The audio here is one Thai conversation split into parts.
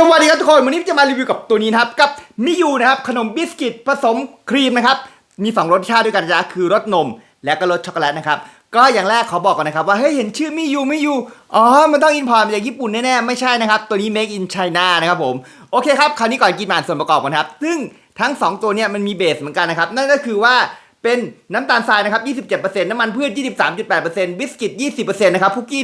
สวัสดีครับทุกคน วันนี้จะมารีวิวกับตัวนี้นะครับ กับมิยูนะครับ ขนมบิสกิตผสมครีมนะครับ มีสองรสชาติด้วยกันนะคือรสนม และก็รสช็อกโกแลตนะครับ ก็อย่างแรกขอบอกก่อนนะครับ ว่าเฮ้ยเห็นชื่อมิยูมิยูอ๋อ มันต้องอินพอร์ตมาจากญี่ปุ่นแน่ๆ ไม่ใช่นะครับ ตัวนี้ make in China นะครับผม โอเคครับ คราวนี้ก่อนกินมาส่วนประกอบกันครับ ซึ่งทั้ง 2 ตัวเนี้ยมันมีเบสเหมือนกันนะครับ นั่นก็คือว่าเป็นน้ำตาลทรายนะครับ 27%น้ำมันพืช 23.8%บิสกิต 20%นะครับคุกกี้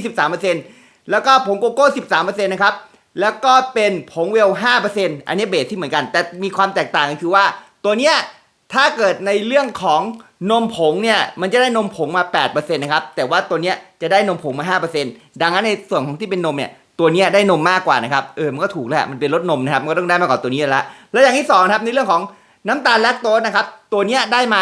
13%แล้วก็ผงโกโก้ 13%นะครับ แล้วก็เป็นผงเวล 5%อันนี้เบสที่เหมือนกัน แต่มีความแตกต่างกันคือว่า ตัวเนี้ยถ้าเกิดในเรื่องของนมผงเนี่ย มันจะได้นมผงมา 8%นะครับ แต่ว่าตัวเนี้ยจะได้นมผงมา 5%ดังนั้นในส่วนของที่เป็นนมเนี่ย ตัวเนี้ยได้นมมากกว่านะครับ เออ มันก็ถูกแล้ว มันเป็นรสนมนะครับ มันก็ต้องได้มากกว่าตัวนี้แล้วแล้วอย่างที่สองนะครับในเรื่องของน้ำตาลแลคโตสนะครับ ตัวเนี้ยได้มา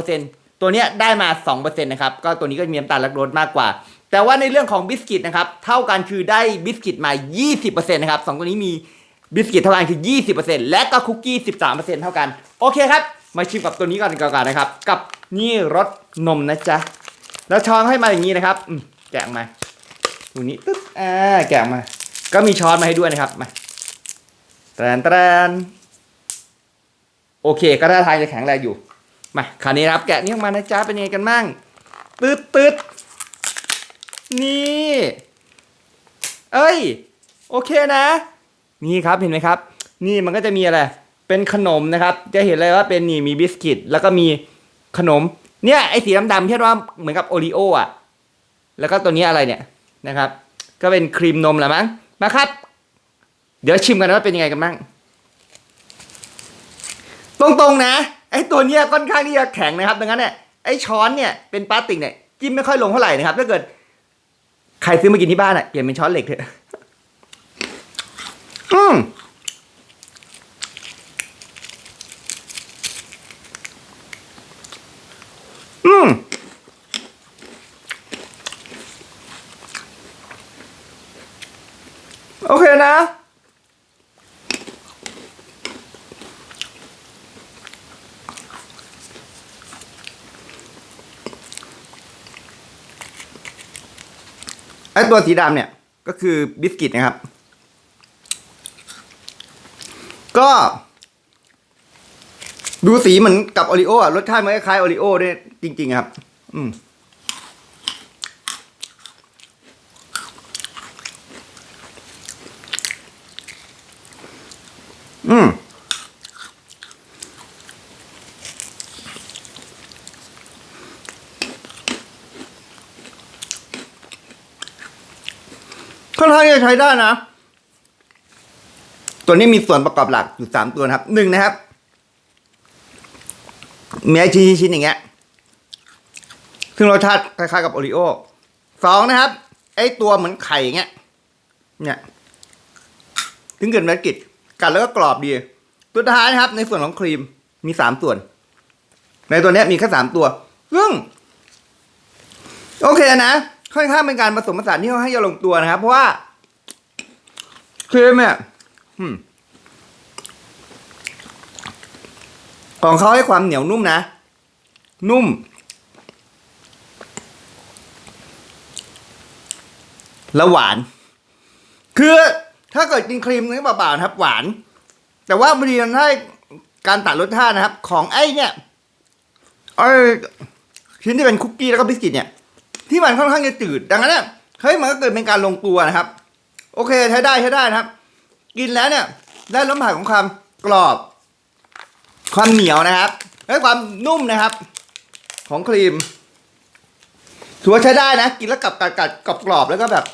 3.2%ตัวเนี้ยได้มา 2%นะครับ ก็ตัวนี้ก็มีน้ำตาลแลคโตสมากกว่า แต่ว่าในเรื่องของบิสกิตนะครับ เท่ากันคือได้บิสกิตมา 20%นะครับสองตัวนี้มีบิสกิตเท่ากันคือ 20%และก็คุกกี้ 13%เท่ากัน โอเคครับ มาชิมกับตัวนี้ก่อนก่อนนะครับ กับนี่รสนมนะจ๊ะ แล้วช้อนให้มาอย่างนี้นะครับแกะออกมาตรงนี้ตึ๊ดอ่าแกะออกมา ก็มีช้อนมาให้ด้วยนะครับ มาแตรนแตรนโอเค ก็ท่าทางจะแข็งแรงอยู่ มา คราวนี้นะครับ แกะนี่ออกมานะจ๊ะ เป็นยังไงกันบ้าง ตึ๊ดตึ๊ด นี่ เอ้ย โอเคนะ นี่ครับเห็นไหมครับ นี่มันก็จะมีอะไร เป็นขนมนะครับ จะเห็นเลยว่าเป็นนี่มีบิสกิต แล้วก็มีขนม เนี่ยไอ้สีดำๆที่ว่าเหมือนกับโอรีโออะ แล้วก็ตัวนี้อะไรเนี่ยนะครับ ก็เป็นครีมนมแหละมั้ง มาครับ เดี๋ยวชิมกันนะว่าเป็นยังไงกันบ้าง ตรงๆนะ ไอ้ตัวเนี้ยค่อนข้างที่จะแข็งนะครับ ดังนั้นเนี่ยไอ้ช้อนเนี่ยเป็นพลาสติกเนี่ยจิ้มไม่ค่อยลงเท่าไหร่นะครับ ถ้าเกิด ใครซื้อมากินที่บ้านอะเปลี่ยนเป็นช้อนเหล็กเถอะอืมอืมโอเคนะ ไอ้ตัวสีดำเนี่ยก็คือบิสกิตนะครับ ก็ ดูสีเหมือนกับโอริโออะรสชาติมันคล้ายโอริโอด้วยจริง ๆ ครับ อืมอืม ค่อนข้างจะใช้ได้นะ ตัวนี้มีส่วนประกอบหลักอยู่สามตัวนะครับหนึ่งนะครับมีไอชิ้นชิ้นๆอย่างเงี้ยซึ่งรสชาติคล้ายๆกับโอริโอสองนะครับ ไอตัวเหมือนไข่อย่างเงี้ย เนี่ย ถึงเกิดธุรกิจกัดแล้วก็กรอบดี ตัวท้ายนะครับ ในส่วนของครีมมีสามส่วน ในตัวเนี้ยมีแค่สามตัว ซึ่ง โอเคนะ ค่อนข้างเป็นการผสมผสานที่ค่อนข้างจะลงตัวนะครับ เพราะว่าครีมเนี่ยของเขาให้ความเหนียวนุ่มนะ นุ่ม แล้วหวาน คือถ้าเกิดกินครีมนี่เปล่าๆนะครับ หวาน แต่ว่าบางทีมันให้การตัดรสชาตินะครับ ของไอ้เนี่ยไอ้ชิ้นที่เป็นคุกกี้แล้วก็บิสกิตเนี่ย ที่มันค่อนข้างจะจืด ดังนั้นเนี่ยเฮ้ยมันก็เกิดเป็นการลงตัวนะครับ โอเคใช้ได้ใช้ได้นะครับ กินแล้วเนี่ยได้รสผ่านของความกรอบ ความเหนียวนะครับและความนุ่มนะครับ ของครีมถือว่าใช้ได้นะ กินแล้วกับกัดกัดกรอบกรอบๆแล้วก็แบบ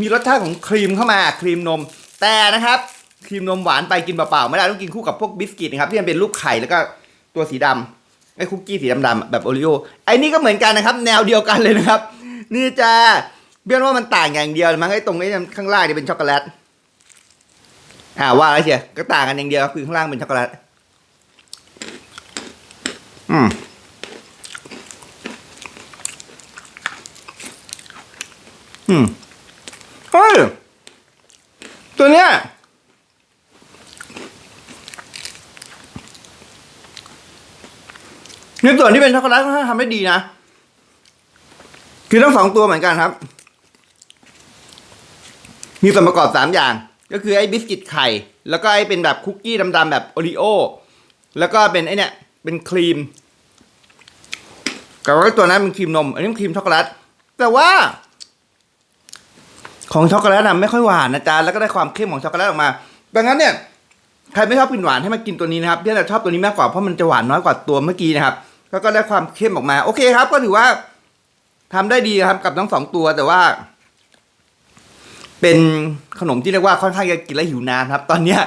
มีรสชาติของครีมเข้ามาครีมนม แต่นะครับครีมนมหวานไปกินเปล่าๆไม่ได้ต้องกินคู่กับพวกบิสกิตนะครับที่มันเป็นรูปไข่แล้วก็ตัวสีดำไอ้คุกกี้สีดำๆแบบโอริโอไอ้นี่ก็เหมือนกันนะครับ แนวเดียวกันเลยนะครับ นี่จะเบี้ยนว่ามันต่างอย่างเดียวมั้งไอ้ตรงนี้ข้างล่างนี่เป็นช็อกโกแลตอ่าว่าแล้วเชียก็ต่างกันอย่างเดียวคือข้างล่างเป็นช็อกโกแลตอืมอืมเฮ้ยตัวเนี้ยในส่วนที่เป็นช็อกโกแลตเขาทำได้ดีนะ คือทั้งสองตัวเหมือนกันครับ มีส่วนประกอบสามอย่าง ก็คือไอ้บิสกิตไข่ แล้วก็ไอ้เป็นแบบคุกกี้ดำๆแบบโอริโอแล้วก็เป็นไอ้เนี่ย เป็นครีมกับว่าตัวนั้นเป็นครีมนม อันนี้เป็นครีมช็อกโกแลตแต่ว่า ของช็อกโกแลตนะไม่ค่อยหวานนะจ๊ะแล้วก็ได้ความเข้มของช็อกโกแลตออกมาดังนั้นเนี่ยใครไม่ชอบกินหวานให้มากินตัวนี้นะครับพี่จะชอบตัวนี้มากกว่าเพราะมันจะหวานน้อยกว่าตัวเมื่อกี้นะครับ แล้วก็ได้ความเข้มออกมา โอเคครับ ก็ถือว่า ทำได้ดีครับกับทั้งสองตัวแต่ว่า เป็นขนมที่เรียกว่าค่อนข้างจะกินแล้วหิวน้ำครับ ตอนเนี้ย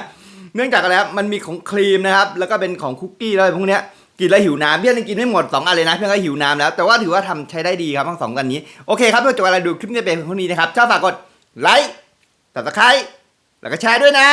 เนื่องจากอะไรครับมันมีของครีมนะครับ แล้วก็เป็นของคุกกี้แล้วพวกเนี้ยกินแล้วหิวน้ำเพี่อนกินไม่หมดสองอันเลยนะเพี่อนก็หิวน้ำแล้วแต่ว่าถือว่าทำใช้ได้ดีครับทั้งสองอันนี้โอเคครับเพื่อจบเวลาดูคลิปนี้เป็นเพียงเท่านี้นะครับชอบฝากกดไลค์ subscribe แล้วก็แชร์ด้วยนะ